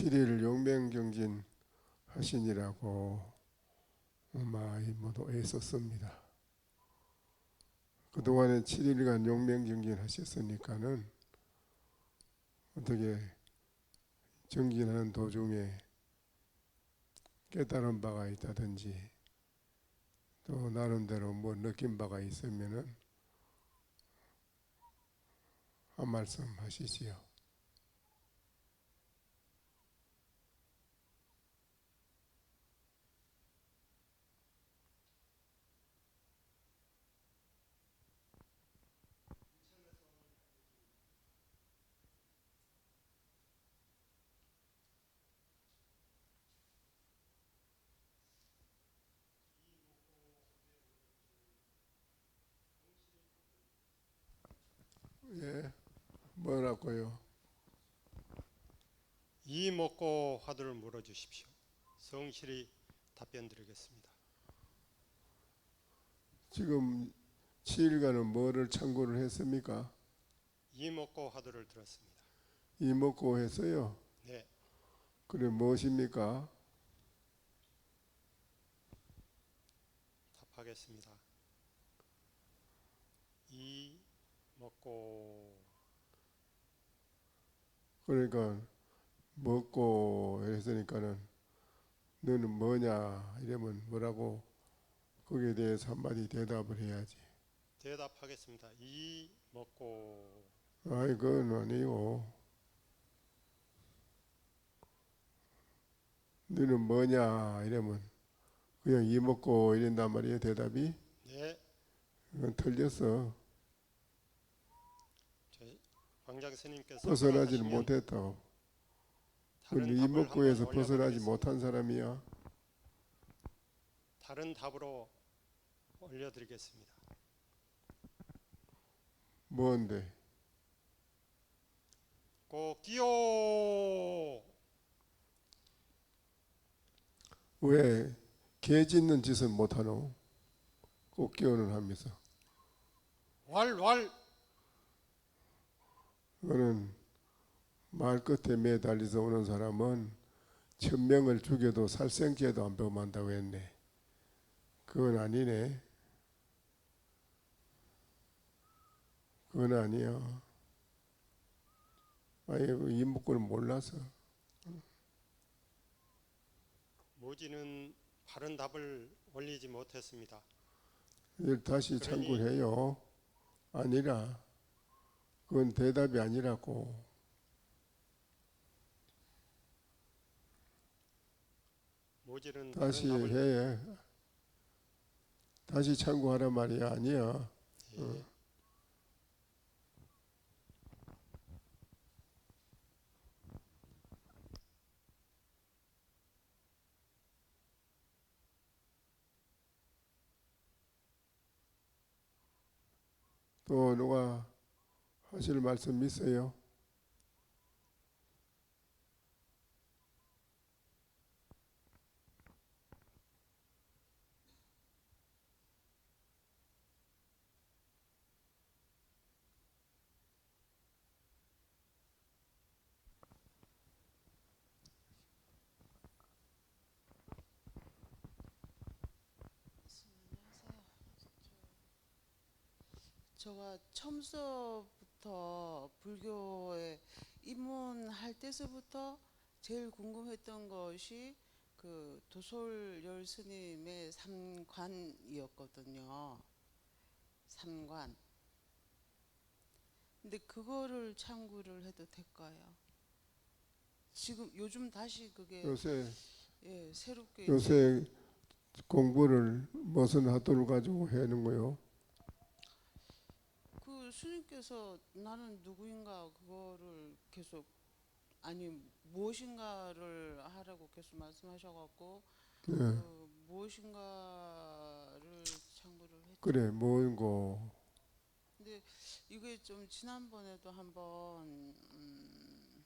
7일 용맹경진 하시니라고 많이 모두 애썼습니다. 그동안에 7일간 용맹경진 하셨으니까는 어떻게 정진하는 도중에 깨달은 바가 있다든지 또 나름대로 뭐 느낀 바가 있으면은 한 말씀 하시지요. 예, 뭐라고요? 이 먹고 화두를 물어 주십시오. 성실히 답변 드리겠습니다. 지금 7일간은 뭐를 참고를 했습니까? 이 먹고 화두를 들었습니다. 이먹고 했어요. 네, 그래 무엇입니까? 답하겠습니다. 이 먹고 그러니까 먹고 했으니까는 너는 뭐냐 이러면 뭐라고 거기에 대해서 한마디 대답을 해야지. 대답하겠습니다. 이 먹고. 아이 그건 아니고. 너는 뭐냐 이러면 그냥 이 먹고 이런단 말이에요 대답이? 네, 그건 틀렸어 벗어나지는 허락하시면 못했다고 다른 근데 이 답을 먹고에서 한번 벗어나지. 못한 사람이야. 다른 답으로 올려드리겠습니다. 뭔데? 꼭기요! 왜 개 짖는 짓을 못하노? 꼭 끼어는 하면서. 왈왈 그거는 말 끝에 매달려서 오는 사람은 천명을 죽여도 살생죄도 안 범한다고 했네. 그건 아니네. 그건 아니야. 아예 이목구를 몰라서. 모지는 바른 답을 올리지 못했습니다. 다시 그러니- 참고해요. 아니라 그건 대답이 아니라고. 다시 해. 다시 참고하란 말이야. 아니야. 예. 또 누가 하실 말씀 있어요? 안녕하세요. 처음서부터 불교에 입문할 때서부터 제일 궁금했던 것이 그 도솔열 스님의 삼관이었거든요. 삼관. 근데 그거를 참고를 해도 될까요? 지금 요즘 다시 그게 요새 예, 새롭게 요새 공부를 무슨 화두를 가지고 하는 거요? 그 스님께서 나는 누구인가 그거를 계속 아니 무엇인가를 하라고 계속 말씀하셔갖고 예. 그 무엇인가를 참고를 했. 그래 뭔고? 근데 이게 좀 지난번에도 한번 음,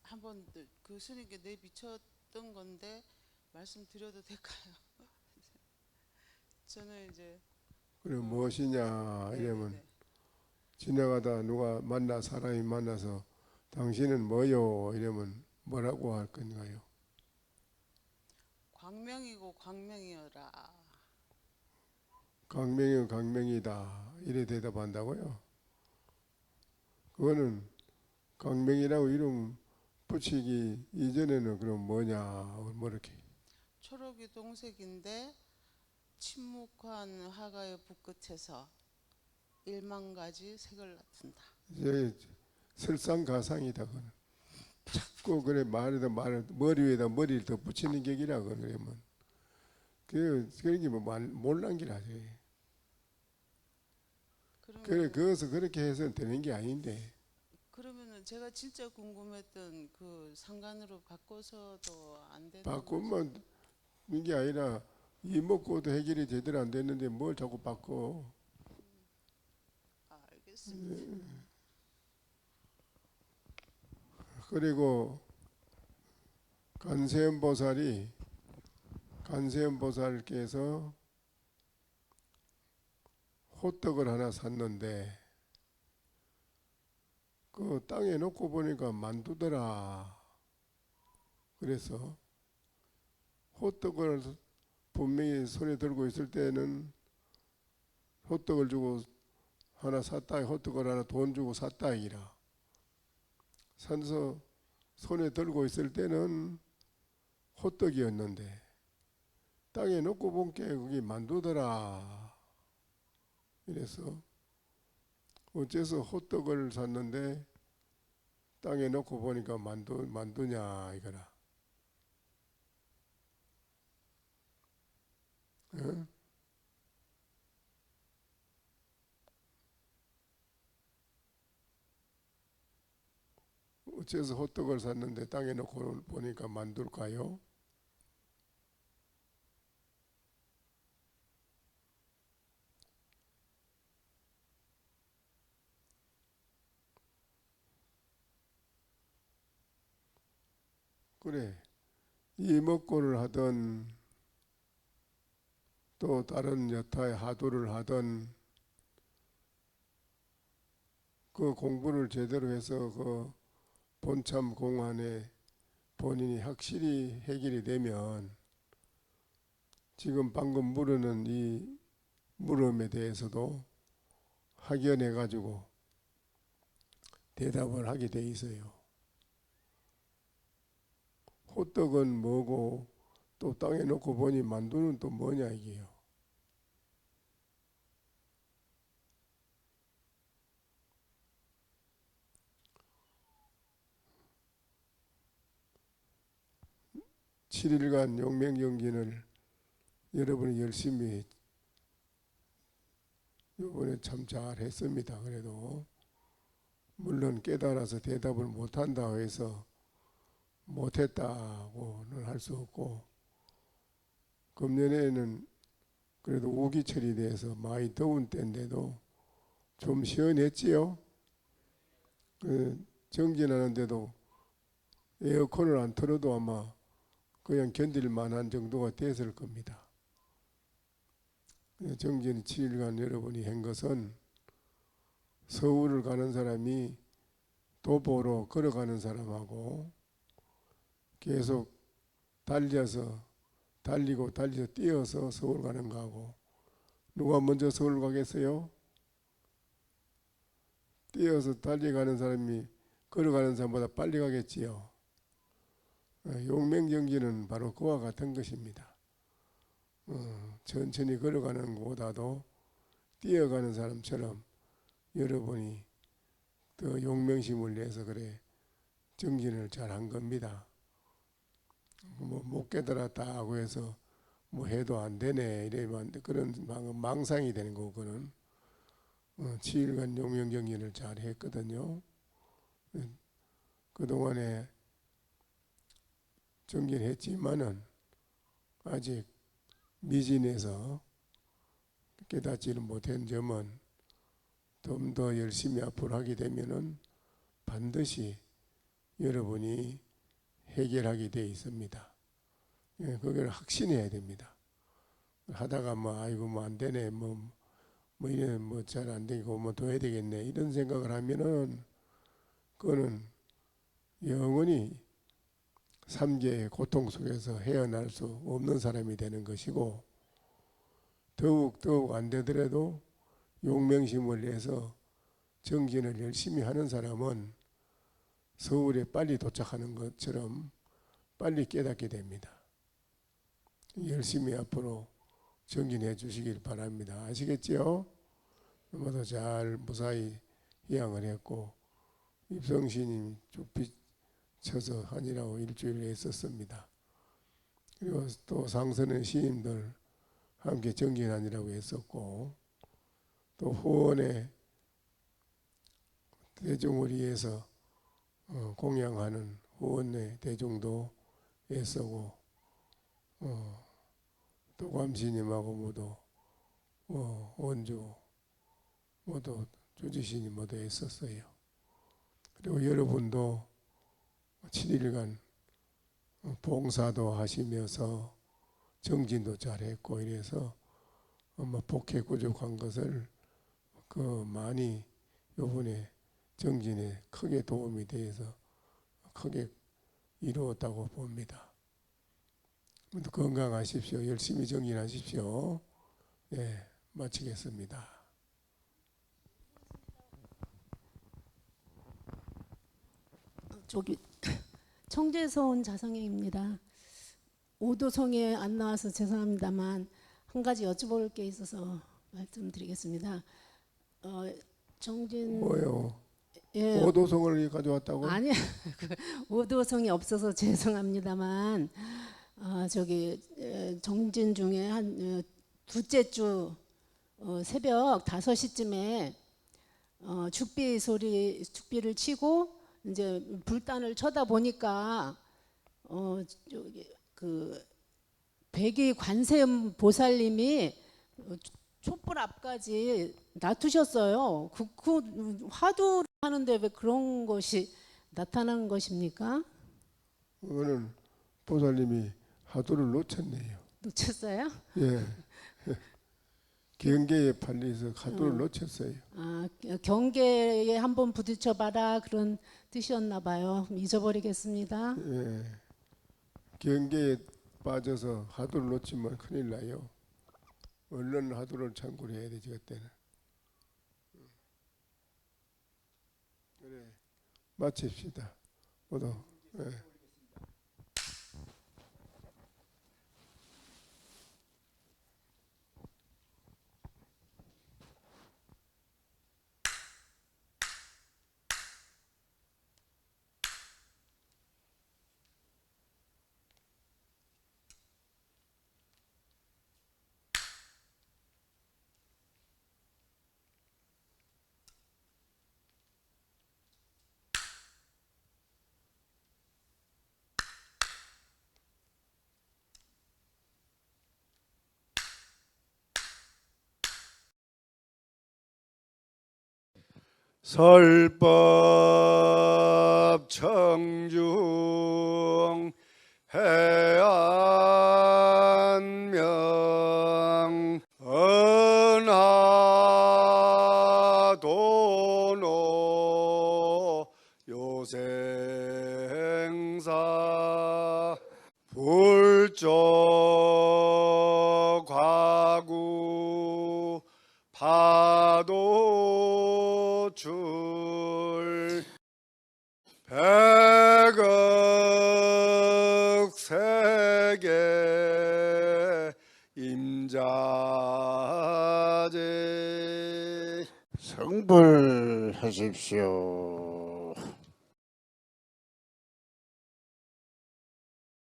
한번 그 스님께 내 비쳤던 건데 말씀드려도 될까요? 저는 이제 그래 무엇이냐 이러면 네네네. 지나가다 누가 만나 사람이 만나서 당신은 뭐요? 이러면 뭐라고 할 건가요? 광명이고 광명이여라. 강명이 강명이다 이래 대답한다고요? 그거는 강명이라고 이름 붙이기 이전에는 그럼 뭐냐 뭐 이렇게 초록이 동색인데 침묵한 화가의 붓끝에서 일만 가지 색을 나춘다. 이제 설상가상이다 그는. 자꾸 그래 말에다 말을 머리 위에다 머리를 더 붙이는 격이라 그러면. 그 그게 뭐 말- 몰란 기라지 그러면 그래 그것을 그렇게 해서는 되는 게 아닌데. 그러면은 제가 진짜 궁금했던 그 상관으로 바꿔서도 안 되는 바꾸면 이게 아니라 이 먹고도 해결이 제대로 안 됐는데 뭘 자꾸 바꿔 알겠습니다. 그리고 간세음 보살이 간세음 보살께서 호떡을 하나 샀는데 그 땅에 놓고 보니까 만두더라. 그래서 호떡을 분명히 손에 들고 있을 때는 호떡을 주고 하나 샀다 호떡을 하나 돈 주고 샀다 이라. 산서 손에 들고 있을 때는 호떡이었는데 땅에 놓고 본 게 그게 만두더라. 이래서 어째서 호떡을 샀는데 땅에 놓고 보니까 만두 만두냐 이거라. 어? 어째서 호떡을 샀는데 땅에 놓고 보니까 만둘까요? 그래 이 먹고를 하던 또 다른 여타의 하도를 하던 그 공부를 제대로 해서 그 본참 공안에 본인이 확실히 해결이 되면 지금 방금 물으는 이 물음에 대해서도 확연해 가지고 대답을 하게 돼 있어요. 호떡은 뭐고 또 땅에 놓고 보니 만두는 또 뭐냐 이게요. 칠일간 용맹정진을 여러분이 열심히 이번에 참 잘했습니다. 그래도 물론 깨달아서 대답을 못한다 해서 못했다고는 할 수 없고 금년에는 그래도 우기철이 돼서 많이 더운 때인데도 좀 시원했지요. 그 정진하는데도 에어컨을 안 틀어도 아마 그냥 견딜 만한 정도가 됐을 겁니다. 그 정진 7일간 여러분이 한 것은 서울을 가는 사람이 도보로 걸어가는 사람하고 계속 달려서 달리고 달려서 뛰어서 서울 가는 거하고 누가 먼저 서울 가겠어요? 뛰어서 달려가는 사람이 걸어가는 사람보다 빨리 가겠지요. 어, 용맹정진은 바로 그와 같은 것입니다. 어, 천천히 걸어가는 것보다도 뛰어가는 사람처럼 여러분이 더 용맹심을 내서 그래 정진을 잘 한 겁니다. 뭐 못 깨달았다고 해서 뭐 해도 안 되네 이래면 그런 망, 망상이 되는 거고는 어, 7일간 용명정진을 잘 했거든요. 그 동안에 정진했지만은 아직 미진해서 깨닫지를 못한 점은 좀 더 열심히 앞으로 하게 되면은 반드시 여러분이 해결하게 돼 있습니다. 예, 그걸 확신해야 됩니다. 하다가 뭐 아이고 뭐 안 되네 뭐 뭐 이래 뭐잘 안 되고 뭐 더 해야 되겠네 이런 생각을 하면은 그거는 영원히 삼계의 고통 속에서 헤어날 수 없는 사람이 되는 것이고 더욱 더욱 안 되더라도 용맹심을 내서 정진을 열심히 하는 사람은 서울에 빨리 도착하는 것처럼 빨리 깨닫게 됩니다. 열심히 앞으로 정진해 주시길 바랍니다. 아시겠지요? 모두 잘 무사히 희양을 했고 입성신이 쭉 비쳐서 하니라고 일주일 했었습니다. 그리고 또 상선의 시인들 함께 정진하니라고 했었고 또 후원의 대중을 위해서 어, 공양하는 후원의 대중도 애쓰고 어, 또 감시님하고 모두 어, 원주 모두 주지신이 모두 애썼어요. 그리고 여러분도 7일간 봉사도 하시면서 정진도 잘했고 이래서 뭐 복해 구족한 것을 그 많이 요번에 정진에 크게 도움이 돼서 크게 이루었다고 봅니다. 건강하십시오. 열심히 정진하십시오. 네, 마치겠습니다. 저기 청주에서 온 자성혜입니다. 오도성에 안 나와서 죄송합니다만 한 가지 여쭤볼 게 있어서 말씀드리겠습니다. 어, 정진 뭐요? 예, 오도성을 가져왔다고? 아니 그 오도성이 없어서 죄송합니다만 아 저기 에, 정진 중에 한 어, 둘째 주 어, 새벽 5시쯤에 어, 죽비 소리 죽비를 치고 이제 불단을 쳐다 보니까 어 저기 그 백이 관세음 보살님이 어, 촛불 앞까지 놔두셨어요. 그, 그 화두 하는데 왜 그런 것이 나타난 것입니까? 그거는 보살님이 하도를 놓쳤네요. 놓쳤어요? 예. 경계에 팔려서 하도를 음. 놓쳤어요. 아, 경계에 한번 부딪혀 봐라 그런 뜻이었나 봐요. 잊어버리겠습니다. 예. 경계에 빠져서 하도를 놓치면 큰일 나요. 얼른 하도를 참고를 해야 되지 그때는. 그래 마칩시다. 모두. 예. 설법 청중 해안 임자제 성불하십시오.